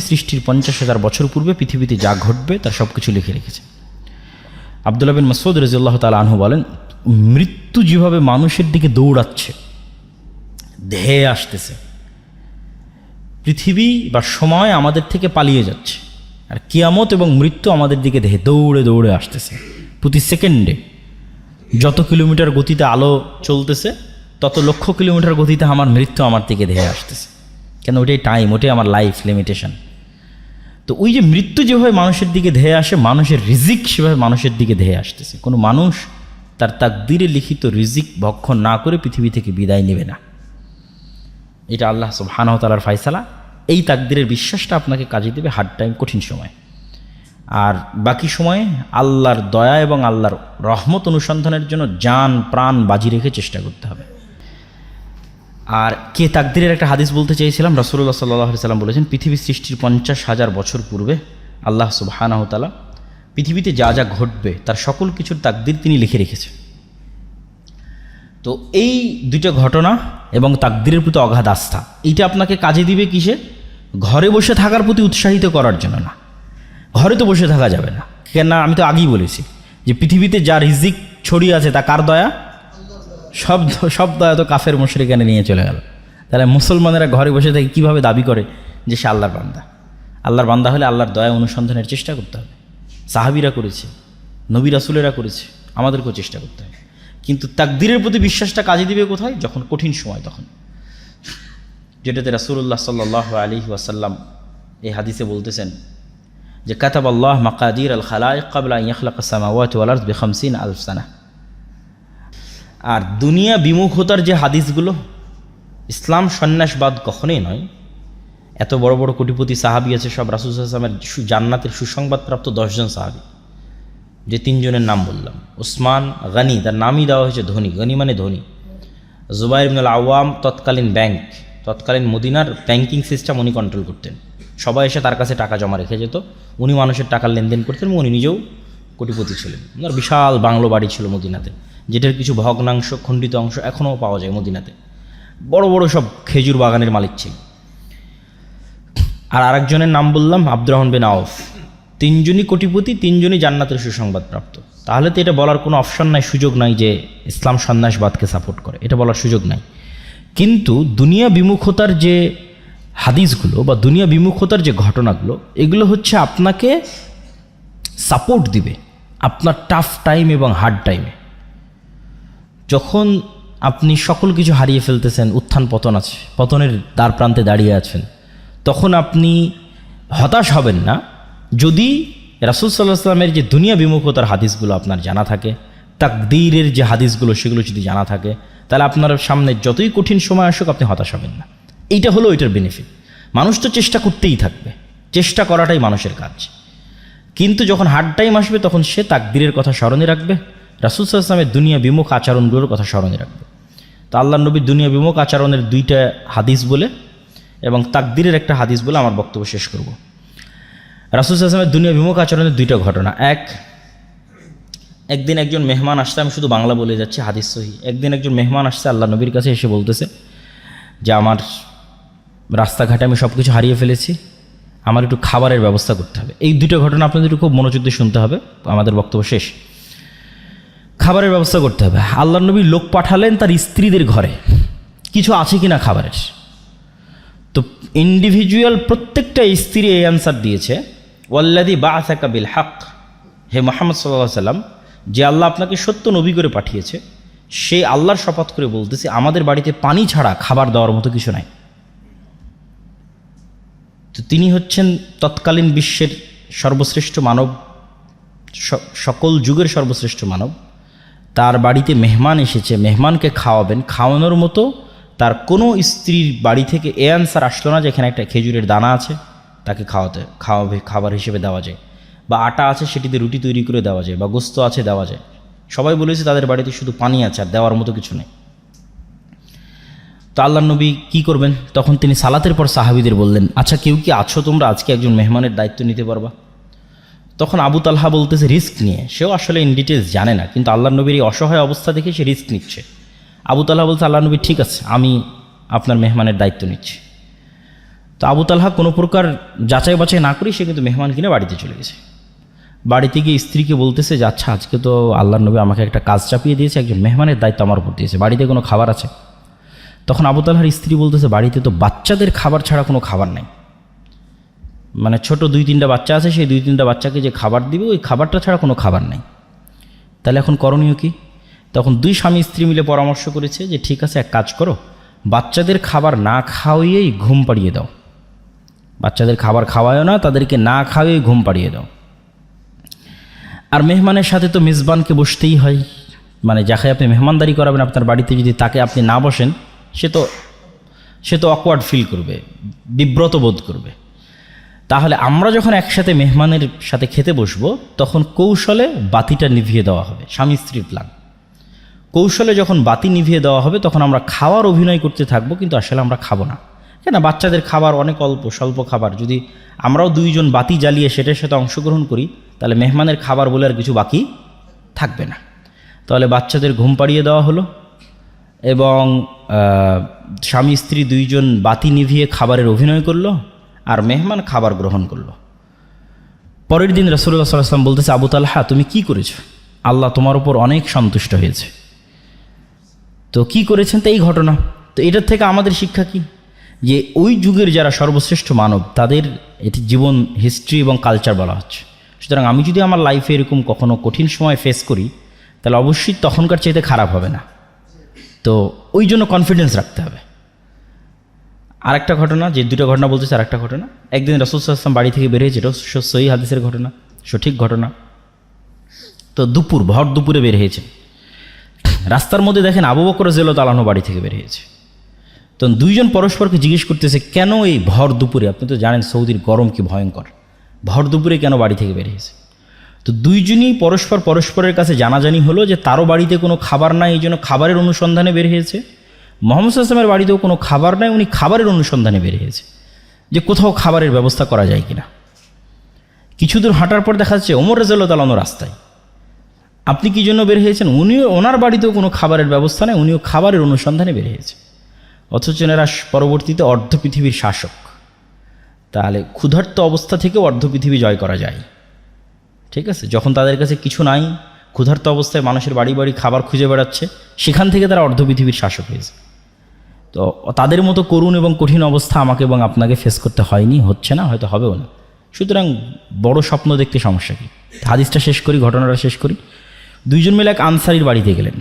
সৃষ্টির পঞ্চাশ হাজার বছর পূর্বে পৃথিবীতে যা ঘটবে তার সব কিছু লিখে রেখেছে। আবদুল্লাহ বিন মাসুদ রাজিউল্লাহ তাল আনহু বলেন, মৃত্যু যেভাবে মানুষের দিকে দৌড়াচ্ছে ধেয়ে আসতেছে। পৃথিবী বা সময় আমাদের থেকে পালিয়ে যাচ্ছে। আর কিয়ামত এবং মৃত্যু আমাদের দিকে দেহে দৌড়ে দৌড়ে আসতেছে। প্রতি সেকেন্ডে যত কিলোমিটার গতিতে আলো চলতেছে, তত লক্ষ কিলোমিটার গতিতে আমার মৃত্যু আমার দিকে দেহে আসতেছে। কেন ওটাই টাইম ওটাই আমার লাইফ লিমিটেশন তো ওই যে মৃত্যু যেভাবে মানুষের দিকে ধেয়ে আসে, মানুষের রিজিক সেভাবে মানুষের দিকে ধেয়ে আসতেছে। কোনো মানুষ তার তাকদিরে লিখিত রিজিক ভক্ষণ না করে পৃথিবী থেকে বিদায় নেবে না। এটা আল্লাহ সুবহানাহু তালার এই তাকদিরের বিশ্বাসটা আপনাকে কাজে দেবে হার্ড টাইম কঠিন সময়। আর বাকি সময়ে আল্লাহর দয়া এবং আল্লাহর রহমত অনুসন্ধানের জন্য যান প্রাণ বাজি রেখে চেষ্টা করতে হবে। আর কে তাকদিরের একটা হাদিস বলতে চেয়েছিলাম? রসুল্লাহ সাল্লাহ সাল্লাম বলেছেন, পৃথিবী সৃষ্টির পঞ্চাশ হাজার বছর পূর্বে আল্লাহ সুবাহানাহতালা পৃথিবীতে যা যা ঘটবে, তার সকল কিছুর তাকদির তিনি লিখে রেখেছেন। তো এই দুটো ঘটনা এবং তাকদিরের প্রতি অগাধ আস্থা, এইটা আপনাকে কাজে দিবে কিসে? ঘরে বসে থাকার প্রতি উৎসাহিত করার জন্য না। ঘরে তো বসে থাকা যাবে না। কেন আমি তো আগেই বলেছি যে পৃথিবীতে যা রিজিক ছড়িয়ে আছে, তা কার দয়া? সব সব দয়া তো কাফের মুশরিকানে নিয়ে চলে গেল। তাহলে মুসলমানেরা ঘরে বসে থেকে কীভাবে দাবি করে যে সে আল্লাহর বান্দা? আল্লাহর বান্দা হলে আল্লাহর দয়া অনুসন্ধানের চেষ্টা করতে হবে। সাহাবিরা করেছে, নবী রাসুলেরা করেছে, আমাদেরকেও চেষ্টা করতে হবে। কিন্তু তাকদিরের প্রতি বিশ্বাসটা কাজে দিবে কোথায়? যখন কঠিন সময় তখন। যেটাতে রাসুল্লাহ সাল্লাহ আলী ওয়াসাল্লাম এই হাদিসে বলতেছেন যে কাতাব আল্লাহ মাকাদির আল খালাই কাবলা ইয়াখলাক সামাওয়াত ওয়ালার্স বেখামসিন আলসানা আর দুনিয়া বিমুখতার যে হাদিসগুলো, ইসলাম সন্ন্যাসবাদ কখনোই নয়। এত বড় বড় কোটিপতি সাহাবি আছে, সব রাসুল আসলামের জান্নাতের সুসংবাদপ্রাপ্ত দশজন সাহাবি। যে তিনজনের নাম বললাম। ওসমান গানি, তার নামই দেওয়া হয়েছে ধনী। গনি মানে ধনী। জুবাইর ইবনুল আওয়াম তৎকালীন ব্যাংক তৎকালীন মদিনার ব্যাংকিং সিস্টেম উনি কন্ট্রোল করতেন। সবাই এসে তার কাছে টাকা জমা রেখে যেত। উনি মানুষের টাকার লেনদেন করতেন এবং উনি নিজেও কোটিপতি ছিলেন। ওনার বিশাল বাংলো বাড়ি ছিল মদিনাতে। যেটার কিছু ভগ্নাংশ, খণ্ডিত অংশ এখনও পাওয়া যায় মদিনাতে। বড় বড় সব খেজুর বাগানের মালিক ছিল আর আরেকজনের নাম বললাম আব্দুর রহমান বিন আউফ তিনজনই কোটিপতি, তিনজনই জান্নাতের সুসংবাদপ্রাপ্ত। তাহলে তো এটা বলার কোনো অপশন নাই, সুযোগ নাই যে ইসলাম সন্ন্যাসবাদকে সাপোর্ট করে। এটা বলার সুযোগ নাই। কিন্তু দুনিয়া বিমুখতার যে হাদিসগুলো বা দুনিয়া বিমুখতার যে ঘটনাগুলো, এগুলো হচ্ছে আপনাকে সাপোর্ট দিবে। আপনার টাফ টাইম এবং হার্ড টাইমে। যখন আপনি সকল কিছু হারিয়ে ফেলতেছেন, উত্থান পতন আছে, পতনের দ্বার প্রান্তে দাঁড়িয়ে আছেন, তখন আপনি হতাশ হবেন না। যদি রাসুল সাল্লাহ সাল্লামের যে দুনিয়া বিমুখতার হাদিসগুলো আপনার জানা থাকে, তাকদীরের যে হাদিসগুলো, সেগুলো যদি জানা থাকে, তাহলে আপনার সামনে যতই কঠিন সময় আসুক আপনি হতাশ হবেন না। এইটা হলো ওইটার বেনিফিট মানুষ তো চেষ্টা করতেই থাকবে। চেষ্টা করাটাই মানুষের কাজ। কিন্তু যখন হার্ড টাইম আসবে, তখন সে তাকদীরের কথা স্মরণে রাখবে রাসুল সাল্লামের দুনিয়া বিমুখ আচরণগুলোর কথা স্মরণে রাখবে। তো আল্লাহ নবীর দুনিয়া বিমুখ আচরণের দুইটা হাদিস বলে এবং তাকদিরের একটা হাদিস বলে আমার বক্তব্য শেষ করব। রাসুল সাল্লামের দুনিয়া বিমুখ আচরণের দুইটা ঘটনা। এক, একদিন একজন মেহমান আসতে আমি শুধু বাংলা বলে যাচ্ছি, হাদিস সহি। একদিন একজন মেহমান আসছে আল্লাহ নবীর কাছে এসে বলতেছে যে, আমার রাস্তাঘাটে আমি সব কিছু হারিয়ে ফেলেছি, আমার একটু খাবারের ব্যবস্থা করতে হবে। এই দুটো ঘটনা আপনাদের খুব মনোযোগ দিয়ে শুনতে হবে, আমাদের বক্তব্য শেষ। খাবারের ব্যবস্থা করতে হবে। আল্লাহ নবী লোক পাঠালেন তার স্ত্রীদের ঘরে। কিছু আছে কিনা খাবারের? তো ইন্ডিভিজুয়াল প্রত্যেকটা স্ত্রী এই অ্যান্সার দিয়েছে ওয়াল্লাদি বা আসাকা বিল হাক হে মোহাম্মদ সাল্লাহ সাল্লাম, যে আল্লাহ আপনাকে সত্য নবী করে পাঠিয়েছে, সে আল্লাহর শপথ করে বলতেছে, আমাদের বাড়িতে পানি ছাড়া খাবার দেওয়ার মতো কিছু নাই। তো তিনি হচ্ছেন তৎকালীন বিশ্বের সর্বশ্রেষ্ঠ মানব সকল যুগের সর্বশ্রেষ্ঠ মানব। তার বাড়িতে মেহমান এসেছে, মেহমানকে খাওয়াবেন। খাওয়ানোর মতো তার কোনো স্ত্রীর বাড়ি থেকে এ আনসার আসলো না যে এখানে একটা খেজুরের দানা আছে, তাকে খাওয়াতে, খাওয়াবে, খাবার হিসেবে দেওয়া যায়। বা আটা আছে সেটিতে রুটি তৈরি করে দেওয়া যায়, বা গোস্ত আছে দেওয়া যায়। সবাই বলেছে তাদের বাড়িতে শুধু পানি আছে আর দেওয়ার মতো কিছু নেই। তো আল্লাহ নবী কি করবেন? তখন তিনি সালাতের পর সাহাবিদের বললেন আচ্ছা কেউ কি আছো তোমরা? আজকে একজন মেহমানের দায়িত্ব নিতে পারবা? তখন আবু তালহা বলতেছে, রিস্ক নিয়ে। সেও আসলে ইন ডিটেলস জানে না, কিন্তু আল্লাহ নবীর এই অসহায় অবস্থা দেখে সে রিস্ক নিচ্ছে। আবু তালহা বলছে, আল্লাহ নবী, ঠিক আছে, আমি আপনার মেহমানের দায়িত্ব নিচ্ছি। তো আবু তালহা কোনো প্রকার যাচাই বাছাই না করেই সে কিন্তু মেহমান কিনে বাড়িতে চলে গেছে। বাড়িতে গিয়ে স্ত্রীকে বলতেছে যে আচ্ছা আজকে তো আল্লাহ নবী আমাকে একটা কাজ চাপিয়ে দিয়েছে, একজন মেহমানের দায়িত্ব আমার উপর দিয়েছে, বাড়িতে কোনো খাবার আছে? তখন আবু তালহার স্ত্রী বলতেছে, বাড়িতে তো বাচ্চাদের খাবার ছাড়া কোনো খাবার নাই। মানে ছোট দুই তিনটা বাচ্চা আছে, সেই দুই তিনটা বাচ্চাকে যে খাবার দিবে, ওই খাবারটা ছাড়া কোনো খাবার নাই। তাহলে এখন করণীয় কি? তখন দুই স্বামী স্ত্রী মিলে পরামর্শ করেছে যে, ঠিক আছে, এক কাজ করো। বাচ্চাদের খাবার না খাওয়াইয়েই ঘুম পাড়িয়ে দাও। বাচ্চাদের খাবার খাওয়ায়ও না, তাদেরকে না খাওয়াই ঘুম পাড়িয়ে দাও। আর মেহমানের সাথে তো মেজবানকে বসতেই হয়। মানে যাকে আপনি মেহমানদারি করাবেন, আপনার বাড়িতে যদি তাকে আপনি না বসেন, সে তো সে তো অকওয়ার্ড ফিল করবে, বিব্রত বোধ করবে। তাহলে আমরা যখন একসাথে মেহমানের সাথে খেতে বসবো, তখন কৌশলে বাতিটা নিভিয়ে দেওয়া হবে, স্বামী স্ত্রীর প্ল্যান কৌশলে যখন বাতি নিভিয়ে দেওয়া হবে, তখন আমরা খাওয়ার অভিনয় করতে থাকব, কিন্তু আসলে আমরা খাব না। কেন বাচ্চাদের খাবার অনেক অল্প, স্বল্প খাবার। যদি আমরাও দুইজন বাতি জ্বালিয়ে সেটার সাথে অংশগ্রহণ করি, তাহলে মেহমানের খাবার বলে আর কিছু বাকি থাকবে না। তাহলে বাচ্চাদের ঘুম পাড়িয়ে দেওয়া হলো এবং স্বামী স্ত্রী দুইজন বাতি নিভিয়ে খাবারের অভিনয় করল আর মেহমান খাবার গ্রহণ করল। পরের দিন রসুল্লাহ সাল্লাম বলতেছে, আবু তালহা, তুমি কি করেছ? আল্লাহ তোমার উপর অনেক সন্তুষ্ট হয়েছে। তো কি করেছেন তো এই ঘটনা? তো এটার থেকে আমাদের শিক্ষা কি? যে ওই যুগের যারা সর্বশ্রেষ্ঠ মানব, তাদের এটি জীবন হিস্ট্রি এবং কালচার বলা হচ্ছে। সুতরাং আমি যদি আমার লাইফে এরকম কখনো কঠিন সময় ফেস করি, তাহলে অবশ্যই তখনকার চাইতে খারাপ হবে না। তো ওই জন্য কনফিডেন্স রাখতে হবে। আরেকটা ঘটনা, যে দুটো ঘটনা বলতেছে আরেকটা ঘটনা। একদিন রসুল আসলাম বাড়ি থেকে বেরিয়েছে এটা স- হাদিসের ঘটনা, সঠিক ঘটনা। তো দুপুর, ভর দুপুরে বের হয়েছে। রাস্তার মধ্যে দেখেন আবু বকর জেলো তালানো বাড়ি থেকে বের হয়েছে। তো দুইজন পরস্পরকে জিজ্ঞেস করতেছে, কেন এই ভর দুপুরে, আপনি তো জানেন সৌদির গরম কি ভয়ঙ্কর, ভর দুপুরে কেন বাড়ি থেকে বেরিয়েছে তো দুইজনই পরস্পর পরস্পরের কাছে জানাজানি হলো যে তারও বাড়িতে কোনো খাবার নাই, এই জন্য খাবারের অনুসন্ধানে বের হয়েছে। মোহাম্মদ আসলামের বাড়িতেও কোনো খাবার নাই, উনি খাবারের অনুসন্ধানে বের হয়েছে যে কোথাও খাবারের ব্যবস্থা করা যায় কিনা। কিছু দূর হাঁটার পর দেখা যাচ্ছে ওমর রেজাল্লাহ তালানো রাস্তায়। আপনি কি জন্য বের হয়েছেন? উনিও, ওনার বাড়িতেও কোনো খাবারের ব্যবস্থা নেই, উনিও খাবারের অনুসন্ধানে বের হয়েছে অথচ এনারা পরবর্তীতে অর্ধ পৃথিবীর শাসক। তাহলে ক্ষুধার্ত অবস্থা থেকেও অর্ধ পৃথিবী জয় করা যায়। ঠিক আছে? যখন তাদের কাছে কিছু নাই, ক্ষুধার্ত অবস্থায় মানুষের বাড়ি বাড়ি খাবার খুঁজে বেড়াচ্ছে, সেখান থেকে তারা অর্ধ পৃথিবীর শাসক হয়েছে। তো তাদের মতো করুণ এবং কঠিন অবস্থা আমাকে এবং আপনাকে ফেস করতে হয়নি, হচ্ছে না, হয়তো হবেও না। সুতরাং বড় স্বপ্ন দেখতে সমস্যা কি? হাদিসটা শেষ করি, ঘটনাটা শেষ করি। দুইজন মিলে এক আনসারির বাড়িতে গেলেন।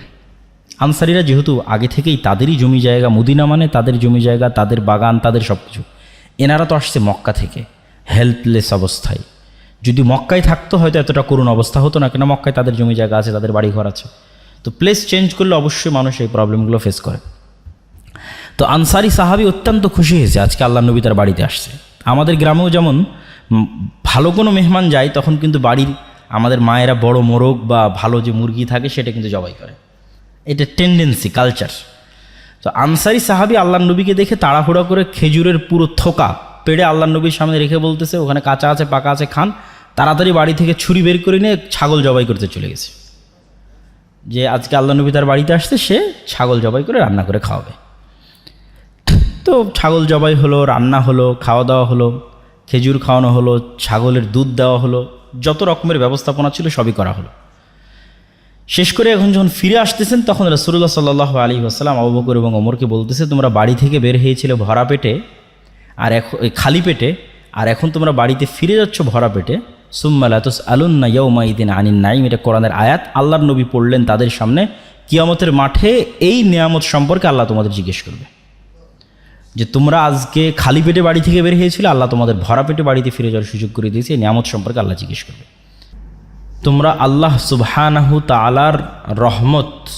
আনসারিরা যেহেতু আগে থেকেই তাদেরই জমি জায়গা, মুদিনা মানে তাদের জমি জায়গা, তাদের বাগান, তাদের সব কিছু এনারা তো আসছে মক্কা থেকে হেল্পলেস অবস্থায়। যদি মক্কায় থাকতো হয়তো এতটা করুণ অবস্থা হতো না কেন মক্কায় তাদের জমি জায়গা আছে, তাদের বাড়ি ঘর আছে। তো প্লেস চেঞ্জ করলে অবশ্যই মানুষ এই প্রবলেমগুলো ফেস করে। তো আনসারি সাহাবি অত্যন্ত খুশি হয়েছে, আজকে আল্লাহ নবী তার বাড়িতে আসছে। আমাদের গ্রামেও যেমন ভালো কোনো মেহমান যায়, তখন কিন্তু বাড়ির আমাদের মায়েরা বড় মোরগ বা ভালো যে মুরগি থাকে, সেটা কিন্তু জবাই করে। এটা টেন্ডেন্সি কালচার তো আনসারি সাহাবি আল্লাহ নবীকে দেখে তাড়াহুড়া করে খেজুরের পুরো থোকা পেড়ে আল্লাহ নবীর সামনে রেখে বলতেছে, ওখানে কাঁচা আছে, পাকা আছে, খান। তাড়াতাড়ি বাড়ি থেকে ছুরি বের করে নিয়ে ছাগল জবাই করতে চলে গেছে। যে আজকে আল্লাহ নবী তার বাড়িতে আসছে, সে ছাগল জবাই করে রান্না করে খাওয়াবে। তো ছাগল জবাই হলো, রান্না হলো, খাওয়া দাওয়া হলো, খেজুর খাওয়ানো হলো, ছাগলের দুধ দেওয়া হলো, যত রকমের ব্যবস্থাপনা ছিল সবই করা হলো। শেষ করে এখন যখন ফিরে আসতেছেন, তখন রসুল্লাহ সাল্লাহ আলী আসসালাম আবু বকর এবং অমরকে বলতেছে, তোমরা বাড়ি থেকে বের হয়েছিলে ভরা পেটে আর এখন খালি পেটে, আর এখন তোমরা বাড়িতে ফিরে যাচ্ছ ভরা পেটে। সুম্মালাতুস আলুন্না ইয়ৌমাইদিন আনিন নাইম এটা কোরআনের আয়াত। আল্লাহর নবী পড়লেন তাদের সামনে। কিয়ামতের মাঠে এই নিয়ামত সম্পর্কে আল্লাহ তোমাদের জিজ্ঞেস করবে। যে তোমরা আজকে খালি পেটে বাড়ি থেকে বের হয়েছিলে, আল্লাহ তোমাদের ভরা পেটে বাড়িতে ফিরে যাওয়ার সুযোগ করে দিয়েছে নিয়ামত সম্পর্কে আল্লাহ জিজ্ঞেস করবে। তোমরা আল্লাহ সুবহানাহু তালার রহমত,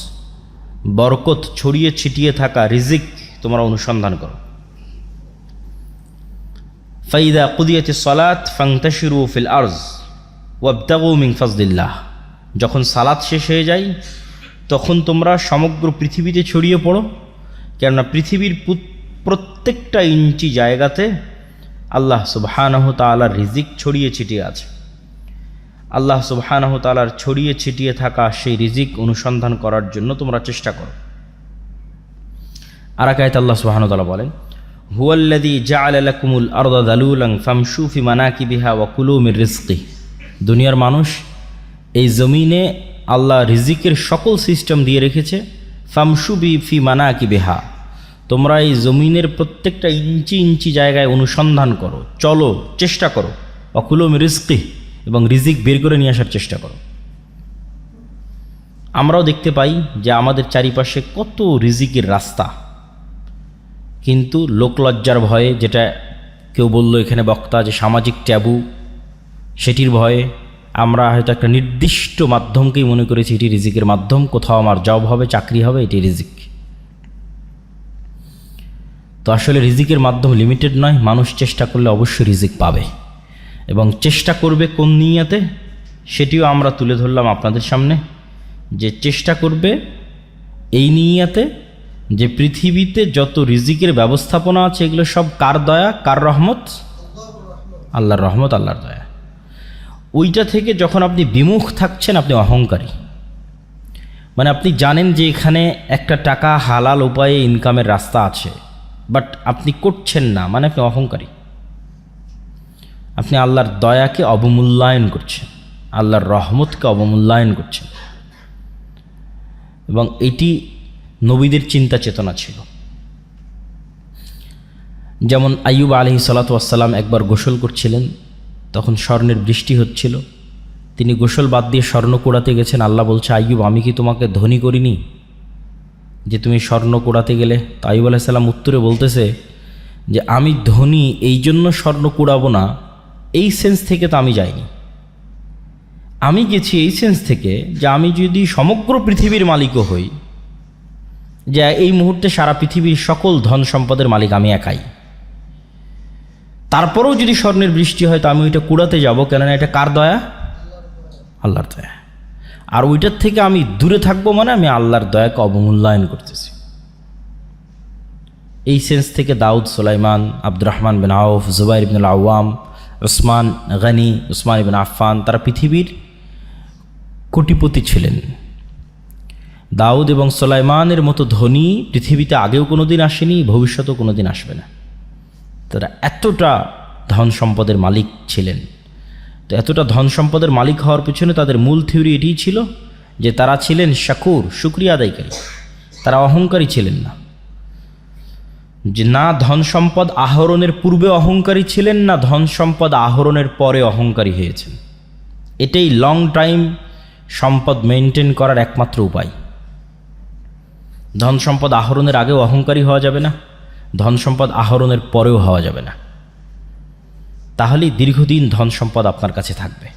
বরকত, ছড়িয়ে ছিটিয়ে থাকা রিজিক তোমরা অনুসন্ধান করো। ফাইদা কুদিয়াতি সলাত ফাংতাশিরু ফিল আরজ ওয়াবতাগু মিন ফজলিল্লাহ। যখন সালাত শেষ হয়ে যায়, তখন তোমরা সমগ্র পৃথিবীতে ছড়িয়ে পড়ো, কেননা পৃথিবীর পুত- প্রত্যেকটা ইঞ্চি জায়গাতে আল্লাহ সুবহানাহ তাআলার রিজিক ছড়িয়ে ছিটিয়ে আছে। আল্লাহ সুবহানাহ তাআলার ছড়িয়ে ছিটিয়ে থাকা সেই রিজিক অনুসন্ধান করার জন্য তোমরা চেষ্টা করো। আর এক আল্লাহ সুবহানাহু তাআলা বলেন হুয়াল্লাদি জাআলাকুমুল আরদা দালুলাং ফামশু ফি মানাকিবিহা ওয়া কুলু মির রিজকি। দুনিয়ার মানুষ এই জমিনে আল্লাহ রিজিকের সকল সিস্টেম দিয়ে রেখেছে, ফামশু বি ফি মানাকিবিহা। তোমরা এই জমিনের প্রত্যেকটা ইঞ্চি ইঞ্চি জায়গায় অনুসন্ধান করো, চলো, চেষ্টা করো। অকুলম রিস্কি এবং রিজিক বের করে নিয়ে আসার চেষ্টা করো। আমরাও দেখতে পাই যে আমাদের চারিপাশে কত রিজিকের রাস্তা। কিন্তু লোকলজ্জার ভয়ে যেটা কেউ বলল এখানে বক্তা যে সামাজিক ট্যাবু, সেটির ভয়ে আমরা হয়তো একটা নির্দিষ্ট মাধ্যমকেই মনে করেছি এটি রিজিকের মাধ্যম, কোথাও আমার জব হবে, চাকরি হবে, এটি রিজিক। তো আসলে রিজিকের মাধ্যম লিমিটেড নয়, মানুষ চেষ্টা করলে অবশ্যই রিজিক পাবে। এবং চেষ্টা করবে কোন নিয়াতে? সেটিও আমরা তুলে ধরলাম আপনাদের সামনে, যে চেষ্টা করবে এই নিয়াতে যে পৃথিবীতে যত রিজিকের ব্যবস্থাপনা আছে, এগুলো সব কার দয়া, কার রহমত? আল্লাহর রহমত, আল্লাহর দয়া। ওইটা থেকে যখন আপনি বিমুখ থাকছেন, আপনি অহংকারী। মানে আপনি জানেন যে এখানে একটা টাকা হালাল উপায়ে ইনকামের রাস্তা আছে। বাট আপনি করছেন না মানে আপনি অহংকারী। আপনি আল্লাহর দয়াকে অবমূল্যায়ন করছেন। আল্লাহর রহমতকে অবমূল্যায়ন করছেন। এবং এটি নবীদের চিন্তা চেতনা ছিল। যেমন আইয়ুব আলহি সালাতাম একবার গোসল করছিলেন, তখন স্বর্ণের বৃষ্টি হচ্ছিল। তিনি গোসল বাদ দিয়ে স্বর্ণ কুড়াতে গেছেন। আল্লাহ বলছে, আইয়ুব, আমি কি তোমাকে ধনী করিনি? যে তুমি স্বর্ণ কুড়াতে গেলে তো আইব আলাইসাল্লাম উত্তরে বলতেছে যে, আমি ধনী, এই জন্য স্বর্ণ কুড়াবো না। এই সেন্স থেকে তো আমি যাইনি। আমি গেছি এই সেন্স থেকে যে, আমি যদি সমগ্র পৃথিবীর মালিকও হই, যে, এই মুহূর্তে সারা পৃথিবীর সকল ধন সম্পদের মালিক আমি একাই। তারপরেও যদি স্বর্ণের বৃষ্টি হয়, তো আমি ওইটা কুড়াতে যাব। কেননা এটা কার দয়া? আল্লাহর দয়া। আর ওইটার থেকে আমি দূরে থাকব মানে আমি আল্লাহর দয়াকে অবমূল্যায়ন করতেছি। এই সেন্স থেকে দাউদ, সোলাইমান আব্দুর রহমান বিন আউফ, জুবাইর ইবিনুল আওয়াম ওসমান গানি, উসমান ইবিন আফফান, তারা পৃথিবীর কোটিপতি ছিলেন। দাউদ এবং সোলাইমানের মতো ধনী পৃথিবীতে আগেও কোনো দিন আসেনি, ভবিষ্যতেও কোনো দিন আসবে না। তারা এতটা ধন সম্পদের মালিক ছিলেন। তো এতটা ধন সম্পদের মালিক হওয়ার পিছনে তাদের মূল থিওরি এটিই ছিল যে তারা ছিলেন শাকুর, শুক্রিয়া আদায়কারী। তারা অহংকারী ছিলেন না। যে না ধন সম্পদ আহরণের পূর্বে অহংকারী ছিলেন, না ধন সম্পদ আহরণের পরে অহংকারী হয়েছেন। এটাই লং টাইম সম্পদ মেনটেন করার একমাত্র উপায়। ধন সম্পদ আহরণের আগেও অহংকারী হওয়া যাবে না, ধন সম্পদ আহরণের পরেও হওয়া যাবে না। তাহলেই দীর্ঘদিন ধন সম্পদ আপনার কাছে থাকবে।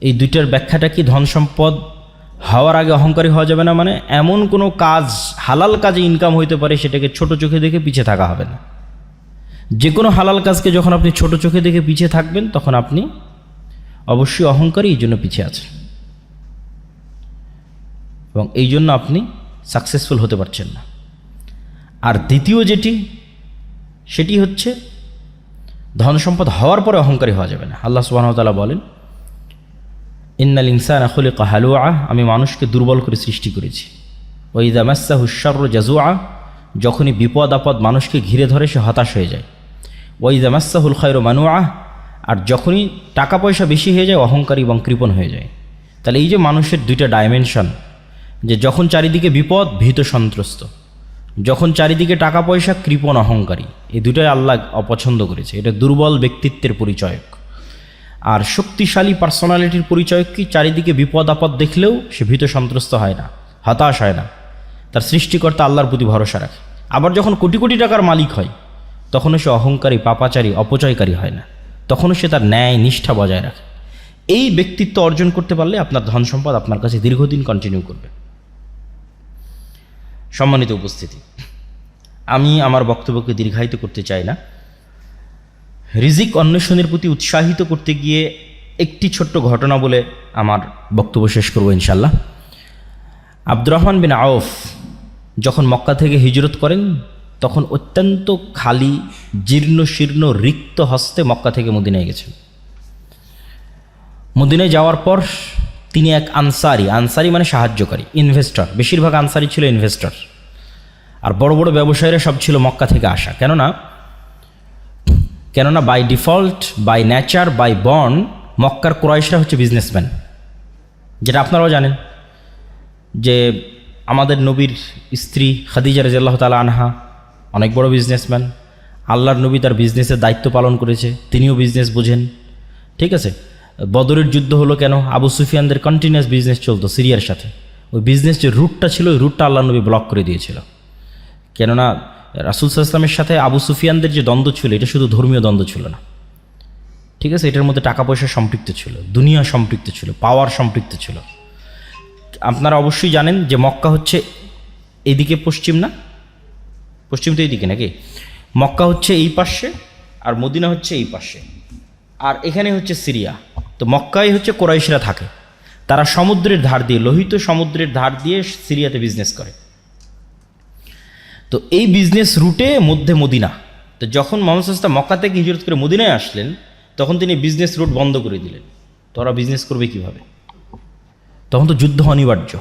এই দুইটার ব্যাখ্যাটা কি ধন সম্পদ হওয়ার আগে অহংকারী হওয়া যাবে না মানে এমন কোনো কাজ, হালাল কাজে ইনকাম হইতে পারে সেটাকে ছোট চোখে দেখে পিছিয়ে থাকা হবে না। যে কোনো হালাল কাজকে যখন আপনি ছোট চোখে দেখে পিছিয়ে থাকবেন, তখন আপনি অবশ্যই অহংকারী এই জন্য পিছিয়ে আছেন। এবং এই জন্য আপনি সাকসেসফুল হতে পারছেন না। আর দ্বিতীয় যেটি, সেটি হচ্ছে ধন সম্পদ হওয়ার পরে অহংকারী হওয়া যাবে না। আল্লাহ সুবাহতালা বলেন, ইন্নাল ইনসান আখলে কাহালুয়া আমি মানুষকে দুর্বল করে সৃষ্টি করেছি। ওইদা মাসা হুস্সার জাজুয়া যখনই বিপদ আপদ মানুষকে ঘিরে ধরে সে হতাশ হয়ে যায়। ওই ওইদা মাসাহুল খৈর মানুয়া আর যখনই টাকা পয়সা বেশি হয়ে যায়, অহংকারী এবং কৃপণ হয়ে যায়। তাহলে এই যে মানুষের দুইটা ডাইমেনশন যে যখন চারিদিকে বিপদ, ভীত সন্ত্রস্ত। যখন চারিদিকে টাকা পয়সা কৃপণ, অহংকারী এই দুটাই আল্লাহ অপছন্দ করেছে। এটা দুর্বল ব্যক্তিত্বের পরিচয়ক। আর শক্তিশালী পার্সোনালিটির পরিচয় কি? চারিদিকে বিপদ আপদ দেখলেও সে ভীত সন্ত্রস্ত হয় না, হতাশ হয় না। তার সৃষ্টিকর্তা আল্লাহর প্রতি ভরসা রাখে। আবার যখন কোটি কোটি টাকার মালিক হয়, তখনও সে অহংকারী, পাপাচারী, অপচয়কারী হয় না। তখনও সে তার ন্যায়, নিষ্ঠা বজায় রাখে। এই ব্যক্তিত্ব অর্জন করতে পারলে আপনার ধন সম্পদ আপনার কাছে দীর্ঘদিন কন্টিনিউ করবে। সম্মানিত উপস্থিতি। আমি আমার বক্তব্যকে দীর্ঘায়িত করতে চাই না। রিজিক অন্বেষণের প্রতি উৎসাহিত করতে গিয়ে একটি ছোট্ট ঘটনা বলে আমার বক্তব্য শেষ করব ইনশাল্লাহ আব্দুর রহমান বিন আউফ যখন মক্কা থেকে হিজরত করেন, তখন অত্যন্ত খালি, জীর্ণ, শীর্ণ, রিক্ত হস্তে মক্কা থেকে মদিনায় গেছেন। মদিনায় যাওয়ার পর তিনি এক আনসারি আনসারি মানে সাহায্যকারী ইনভেস্টর বেশিরভাগ আনসারি ছিল ইনভেস্টর আর বড় বড় ব্যবসায়ীরা সব ছিল মক্কা থেকে আসা। কেননা কেননা by default by nature by born মক্কার ক্রয়েশরা হচ্ছে বিজনেসম্যান যেটা আপনারাও জানেন যে আমাদের নবীর স্ত্রী খাদিজা রাজিয়াল্লাহ তালা আনহা অনেক বড় বিজনেসম্যান আল্লাহর নবী তার বিজনেসের দায়িত্ব পালন করেছে, তিনিও বিজনেস বোঝেন। ঠিক আছে? বদরের যুদ্ধ হলো কেন? আবু সুফিয়ানদের কন্টিনিউয়াস বিজনেস চলতো সিরিয়ার সাথে। ওই বিজনেস যে রুটটা ছিল, ওই রুটটা আল্লাহ নবী ব্লক করে দিয়েছিল। কেননা, রাসুল সাল্লামের সাথে আবু সুফিয়ানদের যে দ্বন্দ্ব ছিল, এটা শুধু ধর্মীয় দ্বন্দ্ব ছিল না। ঠিক আছে? এটার মধ্যে টাকা পয়সা সম্পৃক্ত ছিল, দুনিয়া সম্পৃক্ত ছিল পাওয়ার সম্পৃক্ত ছিল। আপনারা অবশ্যই জানেন যে মক্কা হচ্ছে এদিকে পশ্চিম না? পশ্চিম তো এইদিকে নাকি? মক্কা হচ্ছে এই পাশে আর মদিনা হচ্ছে এই পাশে। আর এখানে হচ্ছে সিরিয়া। তো মক্কায় হচ্ছে কোরাইশরা থাকে। তারা সমুদ্রের ধার দিয়ে, লোহিত সমুদ্রের ধার দিয়ে সিরিয়াতে বিজনেস করে। তো এই বিজনেস রুটে মধ্যে মদিনা। তো যখন মোহাম্মদ সাস্তা মক্কা থেকে হিজরত করে মদিনায় আসলেন, তখন তিনি বিজনেস রুট বন্ধ করে দিলেন। তো ওরা বিজনেস করবে কীভাবে? তখন তো যুদ্ধ অনিবার্য।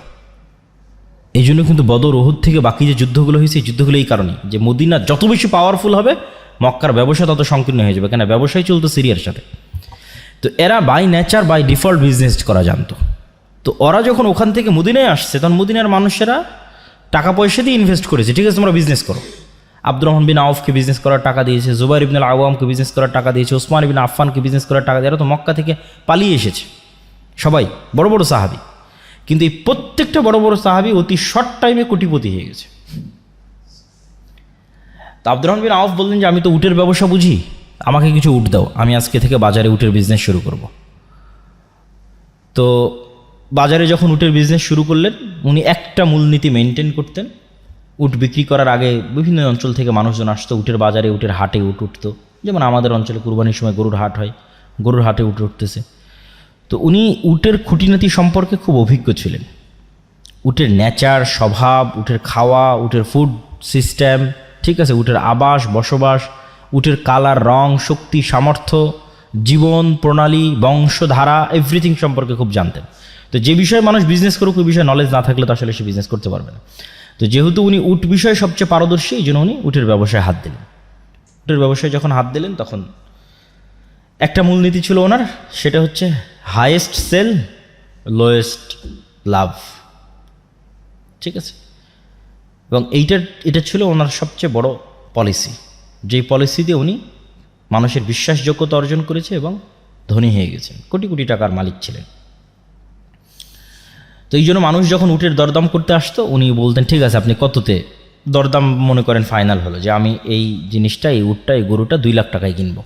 এই জন্য কিন্তু বদর ওহুদ থেকে বাকি যে যুদ্ধগুলো হয়েছে, এই যুদ্ধগুলো এই কারণে যে মদিনা যত বেশি পাওয়ারফুল হবে, মক্কার ব্যবসা তত সংকীর্ণ হয়ে যাবে। কেন ব্যবসায় চলতো সিরিয়ার সাথে। তো এরা by nature by default business করা জানতো। তো ওরা যখন ওখান থেকে মদিনায় আসছে, তখন মদিনার মানুষেরা টাকা পয়সা দিয়ে ইনভেস্ট করেছে। ঠিক আছে, তোমরা বিজনেস করো। আব্দুর রহমান বিন আউফকে বিজনেস করার টাকা দিয়েছে, জুবাইর ইবনুল আওয়ামকে বিজনেস করার টাকা দিয়েছে, ওসমান ইবিন আফফানকে বিজনেস করার টাকা দিয়ে এরা তো মক্কা থেকে পালিয়ে এসেছে। সবাই, বড় বড় সাহাবি। কিন্তু এই প্রত্যেকটা বড় বড় সাহাবি অতি শর্ট টাইমে কোটিপতি হয়ে গেছে। তো আব্দুর রহমান বিন আউফ বললেন যে, আমি তো উটের ব্যবসা বুঝি। আমাকে কিছু উঠ দাও, আমি আজকে থেকে বাজারে উটের বিজনেস শুরু করব। তো বাজারে যখন উটের বিজনেস শুরু করলেন, উনি একটা মূলনীতি মেনটেন করতেন। উট বিক্রি করার আগে বিভিন্ন অঞ্চল থেকে মানুষজন আসতো, উটের বাজারে উটের হাটে উট উঠতো। যেমন আমাদের অঞ্চলে কুরবানির সময় গরুর হাট হয়, গরুর হাটে উট উঠতেছে। তো উনি উটের খুঁটিনাতি সম্পর্কে খুব অভিজ্ঞ ছিলেন। উটের নেচার, স্বভাব, উটের খাওয়া, উটের ফুড সিস্টেম ঠিক আছে, উটের আবাস, বসবাস উটের কালার, রং, শক্তি, সামর্থ্য, জীবন, প্রণালী, বংশধারা এভরিথিং সম্পর্কে খুব জানতেন। তো যে বিষয়ে মানুষ বিজনেস করুক, ওই বিষয়ে নলেজ না থাকলে তো আসলে সে বিজনেস করতে পারবে না। তো যেহেতু উনি উট বিষয়ে সবচেয়ে পারদর্শী, এই জন্য উনি উটের ব্যবসায় হাত দিলেন। উটের ব্যবসায় যখন হাত দিলেন, তখন একটা মূলনীতি ছিল ওনার, সেটা হচ্ছে হায়েস্ট সেল লোয়েস্ট লাভ। ঠিক আছে? এবং এইটার, এটা ছিল ওনার সবচেয়ে বড় পলিসি যেই পলিসি দিয়ে উনি মানুষের বিশ্বাসযোগ্যতা অর্জন করেছে এবং ধনী হয়ে গেছেন। কোটি কোটি টাকার মালিক ছিলেন। তো এই জন্য মানুষ যখন উটের দরদাম করতে আসতো, উনি বলতেন, ঠিক আছে, আপনি কততে দরদাম মনে করেন ফাইনাল হলো যে আমি এই জিনিসটা, এই উটটা, এই গরুটা দুই লাখ টাকায় কিনবো।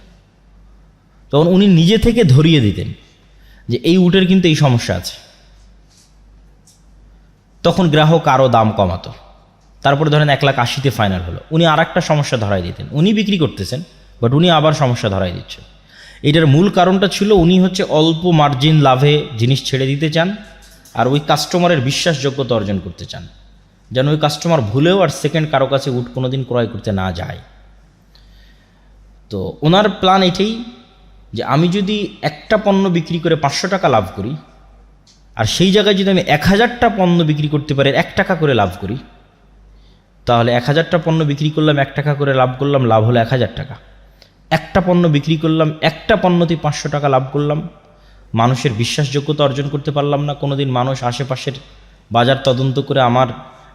তখন উনি নিজে থেকে ধরিয়ে দিতেন যে এই উটের কিন্তু এই সমস্যা আছে। তখন গ্রাহক আরও দাম কমাতো। তারপরে ধরেন এক লাখ আশিতে ফাইনাল হলো। উনি আর একটা সমস্যা ধরাই দিতেন। উনি বিক্রি করতেছেন বাট উনি আবার সমস্যা ধরাই দিচ্ছেন এটার মূল কারণটা ছিল উনি হচ্ছে অল্প মার্জিন লাভে জিনিস ছেড়ে দিতে চান আর ওই কাস্টমারের বিশ্বাসযোগ্যতা অর্জন করতে চান। যেন ওই কাস্টমার ভুলেও আর সেকেন্ড কারও কাছে উট কোনো দিন ক্রয় করতে না যায়। তো ওনার প্ল্যান এটাই যে আমি যদি একটা পণ্য বিক্রি করে পাঁচশো টাকা লাভ করি, আর সেই জায়গায় যদি আমি এক হাজারটা পণ্য বিক্রি করতে পারি, এক টাকা করে লাভ করি তাহলে এক হাজারটা পণ্য বিক্রি করলাম, এক টাকা করে লাভ করলাম, লাভ হলো এক হাজার টাকা। একটা পণ্য বিক্রি করলাম, একটা পণ্যতে পাঁচশো টাকা লাভ করলাম। মানুষের বিশ্বাসযোগ্যতা অর্জন করতে পারলাম না। কোনো দিন মানুষ আশেপাশের বাজার তদন্ত করে আমার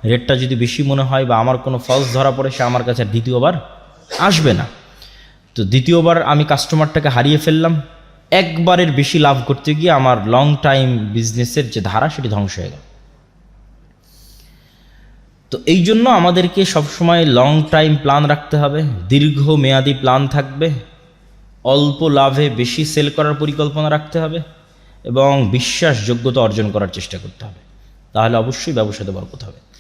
রেটটা যদি বেশি মনে হয় বা আমার কোনো ফলস ধরা পড়ে, সে আমার কাছে দ্বিতীয়বার আসবে না। তো দ্বিতীয়বার আমি কাস্টমারটাকে হারিয়ে ফেললাম। একবারের বেশি লাভ করতে গিয়ে আমার লং টাইম বিজনেসের যে ধারা, সেটি ধ্বংস হয়ে গেল। তো এই জন্য আমাদেরকে সবসময় লং টাইম প্ল্যান রাখতে হবে দীর্ঘ মেয়াদি প্ল্যান থাকবে, অল্প লাভে বেশি সেল করার পরিকল্পনা রাখতে হবে এবং বিশ্বাসযোগ্যতা অর্জন করার চেষ্টা করতে হবে। তাহলে অবশ্যই ব্যবসাতে বরকত হবে।